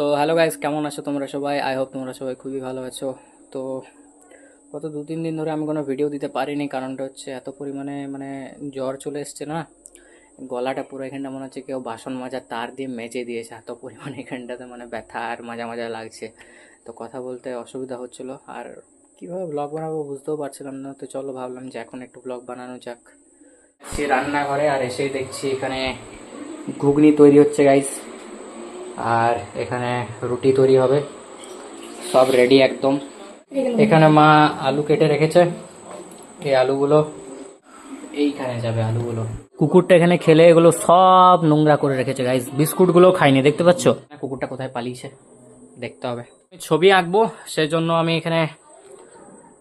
So hello guys কেমন আছো তোমরা সবাই? আই হোপ তোমরা সবাই খুবই ভালো আছো। তো গত দু তিন দিন ধরে আমি কোনো ভিডিও দিতে পারিনি, কারণটা হচ্ছে এত পরিমাণে মানে জ্বর চলে এসছে না। গলাটা পুরো এখানটা মনে হচ্ছে কেউ বাসন মাজা, তার দিয়ে মেজে দিয়েছে, এত পরিমাণে এখানটাতে মানে ব্যথা আর মাজা মাজা লাগছে। তো কথা বলতে অসুবিধা হচ্ছিল, আর কীভাবে ব্লগ বানাবো বুঝতেও পারছিলাম না, তো চলো ভাবলাম যে এখন একটু ব্লগ বানানো যাক। সে রান্নাঘরে আর এসেই দেখছি এখানে ঘুগনি তৈরি হচ্ছে গাইস আর এখানে রুটি তৈরি হবে। সব রেডি একদম। এখানে মা আলু কেটে রেখেছে। এই আলুগুলো, এইখানে যাবে আলুগুলো। কুকুরটা এখানে খেলে এগুলো সব নোংরা করে রেখেছে গাইস বিস্কুটগুলো খাইনি, দেখতে পাচ্ছ? কুকুরটা কোথায় পালিয়েছে? দেখতে হবে। ছবি আঁকবো, সেজন্য আমি এখানে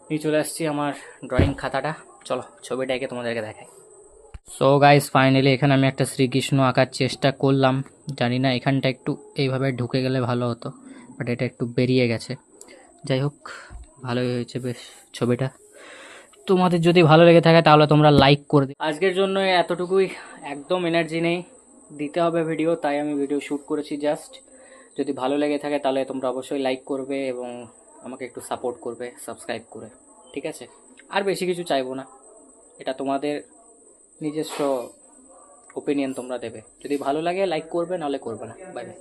নিয়ে চলে আসছি আমার ড্রয়িং খাতাটা। চলো ছবিটা এঁকে তোমাদেরকে দেখাই। সো গাইস ফাইনালি এখানে আমি একটা শ্রীকৃষ্ণ আঁকার চেষ্টা করলাম। জানি না এখানটা একটু এইভাবে ঢুকে গেলে ভালো হতো বাট এটা একটু বেরিয়ে গেছে। যাই হোক, ভালোই হয়েছে বেশ ছবিটা। তোমাদের যদি ভালো লেগে থাকে তাহলে তোমরা লাইক করে দিও। আজকের জন্য এতটুকুই। একদম এনার্জি নেই। দিতে হবে ভিডিও তাই আমি ভিডিও শ্যুট করেছি জাস্ট যদি ভালো লেগে থাকে তাহলে তোমরা অবশ্যই লাইক করবে এবং আমাকে একটু সাপোর্ট করবে সাবস্ক্রাইব করে। ঠিক আছে? আর বেশি কিছু চাইব না। এটা তোমাদের নিজস্ব ওপিনিয়ন তোমরা দেবে। যদি ভালো লাগে লাইক করবে নাহলে করবে না। Bye bye